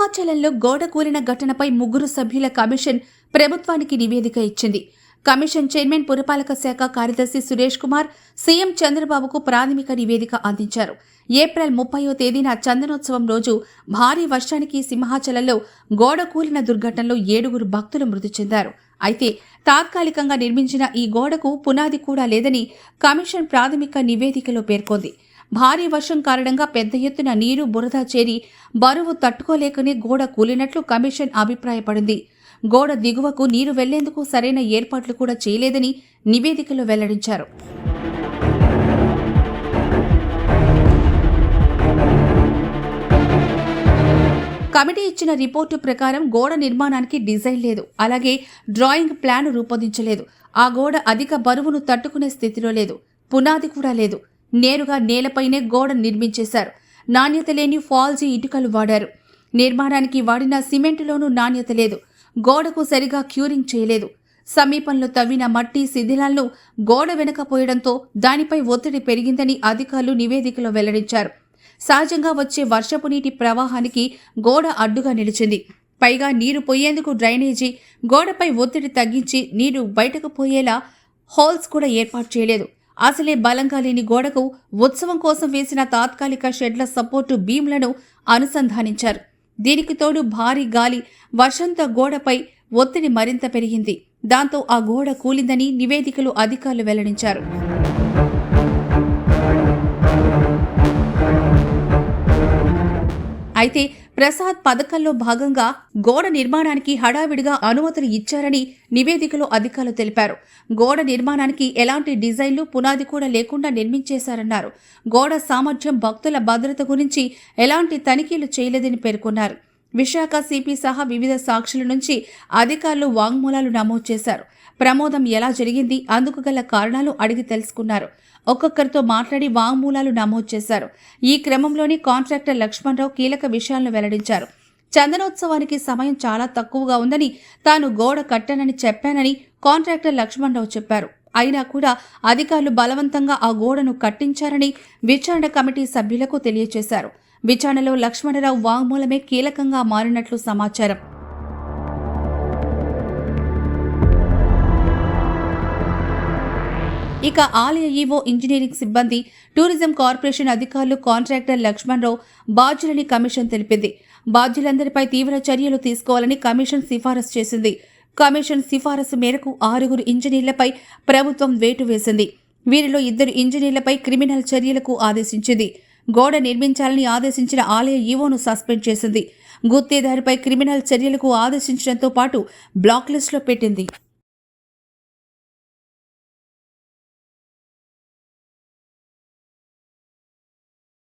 సింహాచలంలో గోడ కూలిన ఘటనపై ముగ్గురు సభ్యుల కమిషన్ ప్రభుత్వానికి నివేదిక ఇచ్చింది. కమిషన్ చైర్మన్ పురపాలక శాఖ కార్యదర్శి సురేష్ కుమార్ సీఎం చంద్రబాబుకు ప్రాథమిక నివేదిక అందించారు. ఏప్రిల్ ముప్పయో తేదీన చందనోత్సవం రోజు భారీ వర్షానికి సింహాచలంలో గోడ కూలిన దుర్ఘటనలో ఏడుగురు భక్తులు మృతి చెందారు. అయితే తాత్కాలికంగా నిర్మించిన ఈ గోడకు పునాది కూడా లేదని కమిషన్ ప్రాథమిక నివేదికలో పేర్కొంది. భారీ వర్షం కారణంగా పెద్ద ఎత్తున నీరు బురద చేరి బరువు తట్టుకోలేకనే గోడ కూలినట్లు కమిషన్ అభిప్రాయపడింది. గోడ దిగువకు నీరు వెళ్ళేందుకు సరైన ఏర్పాట్లు కూడా చేయలేదని నివేదికలో వెల్లడించారు. కమిటీ ఇచ్చిన రిపోర్టు ప్రకారం గోడ నిర్మాణానికి డిజైన్ లేదు. అలాగే డ్రాయింగ్ ప్లాన్ రూపొందించలేదు. ఆ గోడ అధిక బరువును తట్టుకునే స్థితిలో లేదు. పునాది కూడా లేదు. నేరుగా నేలపైనే గోడ నిర్మించేశారు. నాణ్యత లేని ఫాల్జీ ఇటుకలు వాడారు. నిర్మాణానికి వాడిన సిమెంటులోనూ నాణ్యత లేదు. గోడకు సరిగా క్యూరింగ్ చేయలేదు. సమీపంలో తవ్విన మట్టి శిథిలాలను గోడ వెనకపోయడంతో దానిపై ఒత్తిడి పెరిగిందని అధికారులు నివేదికలో వెల్లడించారు. సహజంగా వచ్చే వర్షపు నీటి ప్రవాహానికి గోడ అడ్డుగా నిలిచింది. పైగా నీరు పోయేందుకు డ్రైనేజీ గోడపై ఒత్తిడి తగ్గించి నీరు బయటకు పోయేలా హోల్స్ కూడా ఏర్పాటు చేయలేదు. అసలే బలంగా లేని గోడకు ఉత్సవం కోసం వేసిన తాత్కాలిక షెడ్ల సపోర్టు బీమ్లను అనుసంధానించారు. దీనికి తోడు భారీ గాలి వర్షంతో గోడపై ఒత్తిడి మరింత పెరిగింది. దాంతో ఆ గోడ కూలిందని నివేదికలు అధికారులు వెల్లడించారు. అయితే ప్రసాద్ పథకంలో భాగంగా గోడ నిర్మాణానికి హడావిడిగా అనుమతులు ఇచ్చారని నివేదికలో అధికారులు తెలిపారు. గోడ నిర్మాణానికి ఎలాంటి డిజైన్లు పునాది కూడా లేకుండా నిర్మించేశారన్నారు. గోడ సామర్థ్యం భక్తుల భద్రత గురించి ఎలాంటి తనిఖీలు చేయలేదని పేర్కొన్నారు. విశాఖ సిపి సహా వివిధ సాక్షుల నుంచి అధికారులు వాంగ్మూలాలు నమోదు చేశారు. ప్రమోదం ఎలా జరిగింది? అందుకు గల కారణాలు అడిగి తెలుసుకున్నారు. ఒక్కొక్కరితో మాట్లాడి వాంగ్మూలాలు నమోదు చేశారు. ఈ క్రమంలోనే కాంట్రాక్టర్ లక్ష్మణరావు కీలక విషయాలను వెల్లడించారు. చందనోత్సవానికి సమయం చాలా తక్కువగా ఉందని తాను గోడ కట్టానని చెప్పానని కాంట్రాక్టర్ లక్ష్మణరావు చెప్పారు. అయినా కూడా అధికారులు బలవంతంగా ఆ గోడను కట్టించారని విచారణ కమిటీ సభ్యులకు తెలియజేశారు. విచారణలో లక్ష్మణరావు వాంగ్మూలమే కీలకంగా మారినట్లు సమాచారం. ఇక ఆలయ ఈవో ఇంజనీరింగ్ సిబ్బంది టూరిజం కార్పొరేషన్ అధికారులు కాంట్రాక్టర్ లక్ష్మణరావు బాధ్యులని కమిషన్ తెలిపింది. బాధ్యులందరిపై తీవ్ర చర్యలు తీసుకోవాలని కమిషన్ సిఫారసు చేసింది. కమిషన్ సిఫారసు మేరకు ఆరుగురు ఇంజనీర్లపై ప్రభుత్వం వేటు వేసింది. వీరిలో ఇద్దరు ఇంజనీర్లపై క్రిమినల్ చర్యలకు ఆదేశించింది. గోడ నిర్మించాలని ఆదేశించిన ఆలయ ఈవోను సస్పెండ్ చేసింది. గుత్తేదారిపై క్రిమినల్ చర్యలకు ఆదేశించడంతో పాటు బ్లాక్ లిస్టులో పెట్టింది.